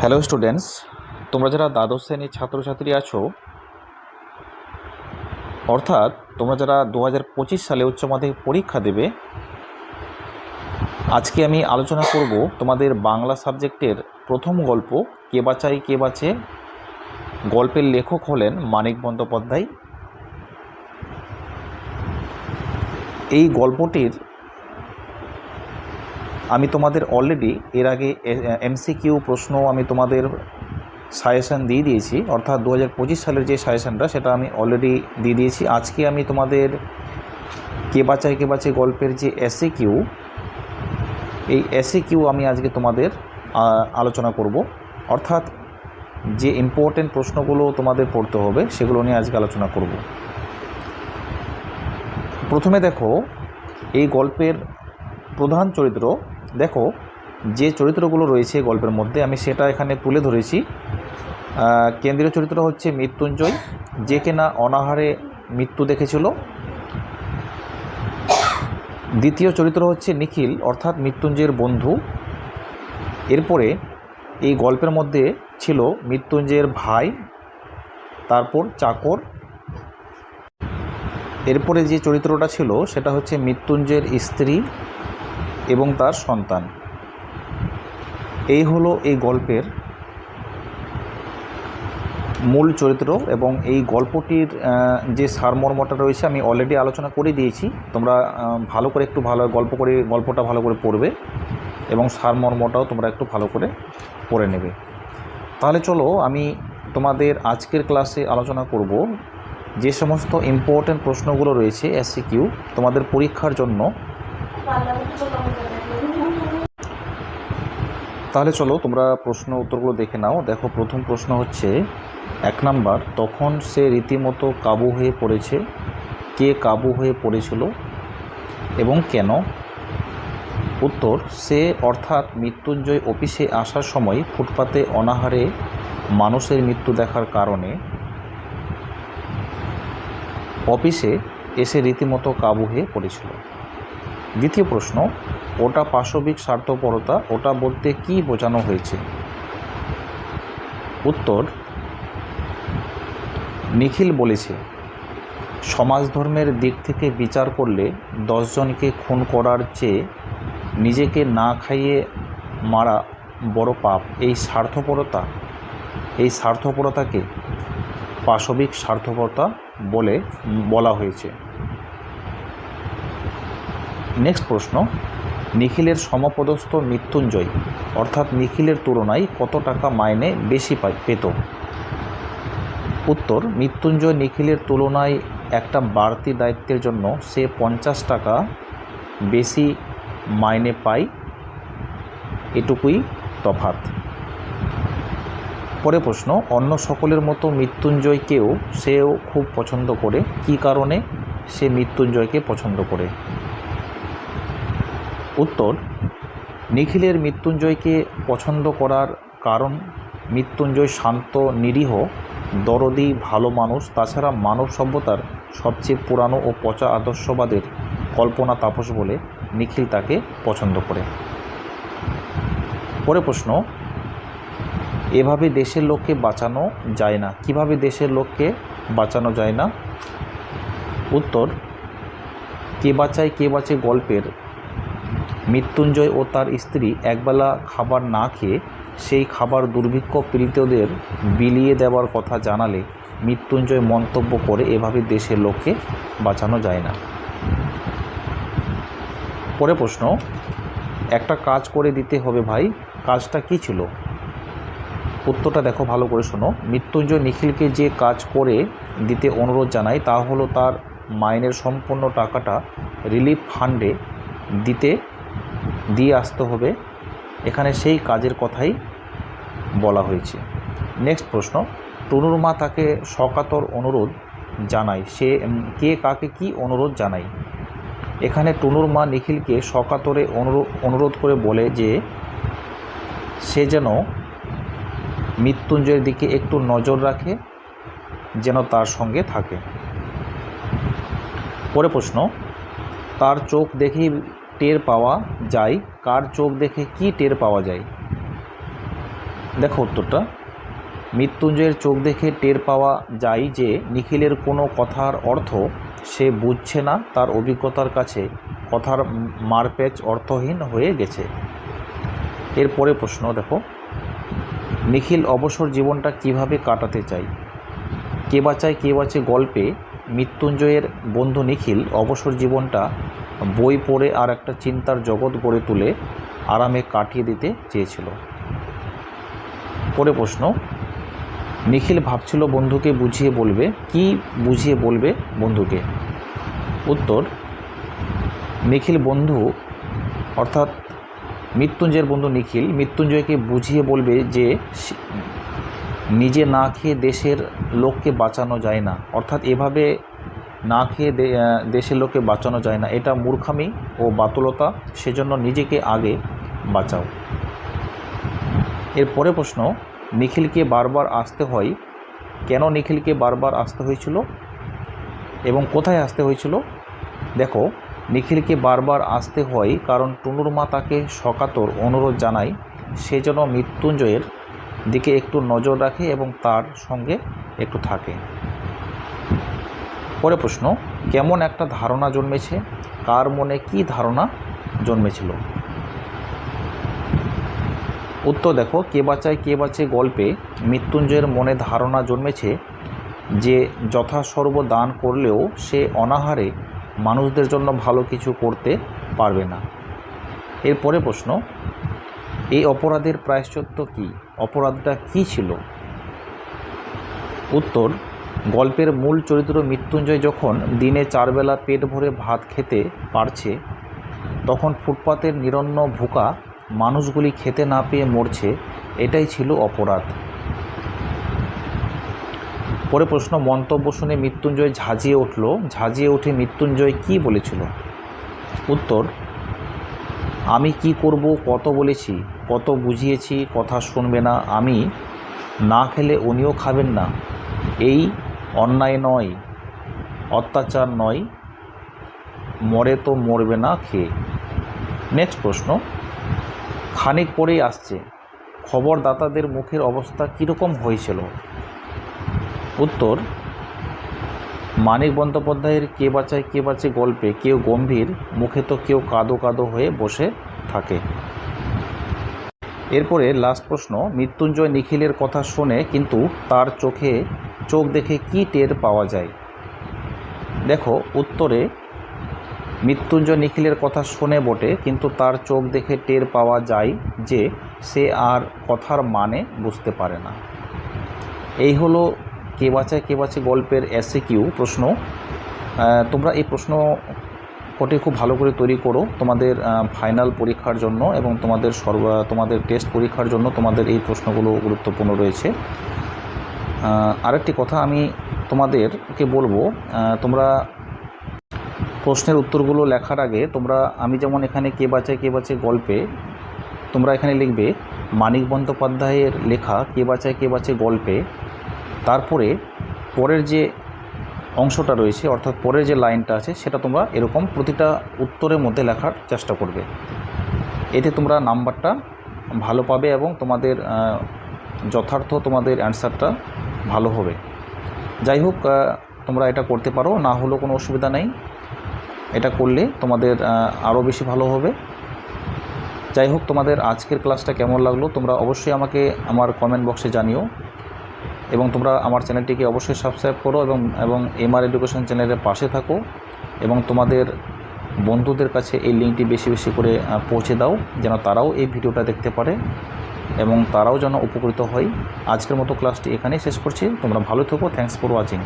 Hello students তোমরা যারা দ্বাদশ শ্রেণির ছাত্রছাত্রী আছো, অর্থাৎ তোমরা যারা দু হাজার পঁচিশ সালে উচ্চ মাধ্যমিক পরীক্ষা দেবে, আজকে আমি আলোচনা করব তোমাদের বাংলা সাবজেক্টের প্রথম গল্প, কে বাঁচাই, কে বাঁচে। গল্পের লেখক হলেন মানিক বন্দ্যোপাধ্যায়। এই গল্পটির আমি তোমাদের অলরেডি এর আগে এমসিকিউ প্রশ্ন আমি তোমাদের সাজেশান দিয়ে দিয়েছি। অর্থাৎ দু হাজার পঁচিশ সালের যে সাজেশানটা সেটা আমি অলরেডি দিয়ে দিয়েছি। আজকে আমি তোমাদের কে বাঁচায় কে বাঁচে গল্পের যে এসে কিউ এই এসে কিউ আমি আজকে তোমাদের আলোচনা করব। অর্থাৎ যে ইম্পর্টেন্ট প্রশ্নগুলো তোমাদের পড়তে হবে, সেগুলো নিয়ে আজকে আলোচনা করব। প্রথমে দেখো, এই গল্পের প্রধান চরিত্র দেখো, যে চরিত্রগুলো রয়েছে গল্পের মধ্যে, আমি সেটা এখানে তুলে ধরেছি। কেন্দ্রীয় চরিত্র হচ্ছে মৃত্যুঞ্জয়, যে কিনা অনাহারে মৃত্যু দেখেছিল। দ্বিতীয় চরিত্র হচ্ছে নিখিল, অর্থাৎ মৃত্যুঞ্জয়ের বন্ধু। এরপরে এই গল্পের মধ্যে ছিল মৃত্যুঞ্জয়ের ভাই, তারপর চাকর। এরপরে যে চরিত্রটা ছিল, সেটা হচ্ছে মৃত্যুঞ্জয়ের স্ত্রী। এবং তার সন্তান। এই হলো এই গল্পের মূল চরিত্র এবং এই গল্পটির যে সারমর্মটা রয়েছে আমি অলরেডি আলোচনা করে দিয়েছি। তোমরা ভালো করে একটু ভালো গল্প করে, গল্পটা ভালো করে পড়বে এবং সারমর্মটাও তোমরা একটু ভালো করে পড়ে নেবে। তাহলে চলো আমি তোমাদের আজকের ক্লাসে আলোচনা করব যে সমস্ত ইম্পর্ট্যান্ট প্রশ্নগুলো রয়েছে এসসি কিউ তোমাদের পরীক্ষার জন্য। তাহলে চলো তোমরা প্রশ্ন উত্তরগুলো দেখে নাও। দেখো, প্রথম প্রশ্ন হচ্ছে, এক নাম্বার, তখন সে রীতিমতো কাবু হয়ে পড়েছে, কে কাবু হয়ে পড়েছিল এবং কেন? উত্তর, সে অর্থাৎ মৃত্যুঞ্জয় অফিসে আসার সময় ফুটপাতে অনাহারে মানুষের মৃত্যু দেখার কারণে অফিসে এসে রীতিমতো কাবু হয়ে পড়েছিল। দ্বিতীয় প্রশ্ন, ওটা পাশবিক স্বার্থপরতা, ওটা বলতে কি বোঝানো হয়েছে? উত্তর, নিখিল বলেছে, সমাজ ধর্মের দিক থেকে বিচার করলে দশজনকে খুন করার চেয়ে নিজেকে না খাইয়ে মারা বড় পাপ। এই স্বার্থপরতা, এই স্বার্থপরতাকে পাশবিক স্বার্থপরতা বলে বলা হয়েছে। নেক্সট প্রশ্ন, নিখিলের সমপদস্থ মৃত্যুঞ্জয়, অর্থাৎ নিখিলের তুলনায় কত টাকা মাইনে বেশি পেত? উত্তর, মৃত্যুঞ্জয় নিখিলের তুলনায় একটা বাড়তি দায়িত্বের জন্য সে পঞ্চাশ টাকা বেশি মাইনে পায়, এটুকুই তফাত পরে প্রশ্ন, অন্য সকলের মতো মৃত্যুঞ্জয়কেও সেও খুব পছন্দ করে, কী কারণে সে মৃত্যুঞ্জয়কে পছন্দ করে? উত্তর, নিখিলের মৃত্যুঞ্জয়কে পছন্দ করার কারণ মৃত্যুঞ্জয় শান্ত, নিরীহ, দরদি, ভালো মানুষ, তাছাড়া মানব সভ্যতার সবচেয়ে পুরানো ও পচা আদর্শবাদের কল্পনা তাপস বলে নিখিল তাকে পছন্দ করে। পরে প্রশ্ন, এভাবে দেশের লোককে বাঁচানো যায় না। কীভাবে দেশের লোককে বাঁচানো যায় না? উত্তর, কে বাঁচায় কে বাঁচে গল্পের মৃত্যুঞ্জয় ও তার স্ত্রী একবেলা খাবার না খেয়ে সেই খাবার দুর্ভিক্ষ পীড়িতদের বিলিয়ে দেওয়ার কথা জানালে মৃত্যুঞ্জয় মন্তব্য করে এভাবে দেশের লোককে বাঁচানো যায় না। পরে প্রশ্ন, একটা কাজ করে দিতে হবে ভাই, কাজটা কি ছিল? উত্তরটা দেখো ভালো করে শোনো। মৃত্যুঞ্জয় নিখিলকে যে কাজ করে দিতে অনুরোধ জানায় তা হলো তার মাইনের সম্পূর্ণ টাকাটা রিলিফ ফান্ডে দিতে দিয়ে আসতে হবে। এখানে সেই কাজের কথাই বলা হয়েছে। নেক্সট প্রশ্ন, টুনুর মা তাকে সকাতর অনুরোধ জানায়। সে কে কাকে কি অনুরোধ জানায়? এখানে টুনুর মা নিখিলকে সকাতরে অনুরোধ অনুরোধ করে বলে যে, সে যেন মৃত্যুঞ্জয়ের দিকে একটু নজর রাখে, যেন তার সঙ্গে থাকে। পরে প্রশ্ন, তার চোখ দেখেই টের পাওয়া যায়। কার চোখ দেখে কি টের পাওয়া যায়? দেখো উত্তরটা। মৃত্যুঞ্জয়ের চোখ দেখে টের পাওয়া যায় যে, নিখিলের কোনো কথার অর্থ সে বুঝছে না, তার অভিজ্ঞতার কাছে কথার মারপ্যাচ অর্থহীন হয়ে গেছে। এরপরে প্রশ্ন, দেখো। নিখিল অবসর জীবনটা কীভাবে কাটাতে চায়? কে বাঁচায়, কে বাঁচে গল্পে মৃত্যুঞ্জয়ের বন্ধু নিখিল অবসর জীবনটা বই পড়ে আর একটা চিন্তার জগৎ গড়ে তুলে আরামে কাটিয়ে দিতে চেয়েছিল। পরে প্রশ্ন, নিখিল ভাবছিল বন্ধুকে বুঝিয়ে বলবে, কি বুঝিয়ে বলবে বন্ধুকে? উত্তর, নিখিল বন্ধু, অর্থাৎ মৃত্যুঞ্জয়ের বন্ধু নিখিল, মৃত্যুঞ্জয়কে বুঝিয়ে বলবে যে নিজে না খেয়ে দেশের লোককে বাঁচানো যায় না। অর্থাৎ এভাবে না খেয়ে দেশের লোককে বাঁচানো যায় না। এটা মূর্খামি ও বাতুলতা। সেজন্য নিজেকে আগে বাঁচাও। এরপরে প্রশ্ন, নিখিলকে বারবার আসতে হয়? কেন নিখিলকে বারবার আসতে হয়েছিল? এবং কোথায় আসতে হয়েছিল? দেখো, নিখিলকে বারবার আসতে হয় কারণ টুনুর মা তাকে সকাতর অনুরোধ জানায়, সে যেন মৃত্যুঞ্জয়ের দিকে একটু নজর রাখে এবং তার সঙ্গে একটু থাকে। পরে প্রশ্ন, কেমন একটা ধারণা জন্মেছে? কার মনে কি ধারণা জন্মেছিল? উত্তর দেখো, কে বাঁচায়, কে বাঁচে গল্পে মৃত্যুঞ্জয়ের মনে ধারণা জন্মেছে যে যথাসর্ব দান করলেও সে অনাহারে মানুষদের জন্য ভালো কিছু করতে পারবে না। এরপরে প্রশ্ন, এই অপরাধের প্রায়শ্চিত্ত কি? অপরাধটা কী ছিল? উত্তর গল্পের মূল চরিত্র মৃত্যুঞ্জয় যখন দিনে চারবেলা পেট ভরে ভাত খেতে পারছে, তখন ফুটপাতের নিরন্ন ভুকা মানুষগুলি খেতে না পেয়ে মরছে, এটাই ছিল অপরাধ। পরে প্রশ্ন, মন্তব্য শুনে মৃত্যুঞ্জয় ঝাঁঝিয়ে উঠল। ঝাঁঝিয়ে উঠে মৃত্যুঞ্জয় কি বলেছিল? উত্তর, আমি কি করব, কত বলেছি, কত বুঝিয়েছি, কথা শুনবে না, আমি না খেলে উনিও খাবেন না। এই অন্যায় নয়, অত্যাচার নয়, মরে তো মরবে না খেয়ে নেক্সট প্রশ্ন, খানিক পরেই আসছে। খবরদাতাদের মুখের অবস্থা কীরকম হয়েছিল? উত্তর, মানিক বন্দ্যোপাধ্যায়ের কে বাঁচায় কে বাঁচে গল্পে কেউ গম্ভীর, মুখে তো কেউ কাদো কাদো হয়ে বসে থাকে। এরপরে লাস্ট প্রশ্ন, মৃত্যুঞ্জয় নিখিলের কথা শুনে কিন্তু তার চোখে চোখ দেখে কি টের পাওয়া যায়? দেখো, উত্তরে, মৃত্যুঞ্জয় নিখিলের কথা শুনে বটে, কিন্তু তার চোখ দেখে টের পাওয়া যায় যে সে আর কথার মানে বুঝতে পারে না। এই হলো কে বাঁচায়, কে বাঁচে গল্পের এসে কিউ প্রশ্ন তোমরা এই প্রশ্ন কটি খুব ভালো করে তৈরি করো। তোমাদের ফাইনাল পরীক্ষার জন্য এবং তোমাদের সর্ব, তোমাদের টেস্ট পরীক্ষার জন্য তোমাদের এই প্রশ্নগুলো গুরুত্বপূর্ণ রয়েছে। আরেকটি কথা আমি তোমাদেরকে বলব তোমরা প্রশ্নের উত্তরগুলো লেখার আগে তোমরা, আমি যেমন এখানে কে বাঁচায় কে বাঁচে গল্পে, তোমরা এখানে লিখবে, মানিক বন্দ্যোপাধ্যায়ের লেখা কে বাঁচায় কে বাঁচে গল্পে, তারপরে পরের যে অংশটা রয়েছে, অর্থাৎ পরের যে লাইনটা আছে, সেটা তোমরা এরকম প্রতিটা উত্তরের মধ্যে লেখার চেষ্টা করবে। এতে তোমরা নাম্বারটা ভালো পাবে এবং তোমাদের যথার্থ তোমাদের অ্যান্সারটা ভালো হবে। যাই হোক তোমরা এটা করতে পারো, না হলেও কোনো অসুবিধা নেই। এটা করলে তোমাদের আরও বেশি ভালো হবে। যাই হোক, তোমাদের আজকের ক্লাসটা কেমন লাগল, তোমরা অবশ্যই আমাকে আমার কমেন্ট বক্সে জানিও। এবং তোমরা আমার চ্যানেলটিকে অবশ্যই সাবস্ক্রাইব করো এবং এবং এমআর এডুকেশন চ্যানেলের পাশে থাকো এবং তোমাদের বন্ধুদের কাছে এই লিঙ্কটি বেশি বেশি করে পৌঁছে দাও, যেন তারাও এই ভিডিওটা দেখতে পারে এবং তারাও যেন উপকৃত হয়। আজকের মতো ক্লাসটি এখানেই শেষ করছি। তোমরা ভালো থেকো। Thanks for watching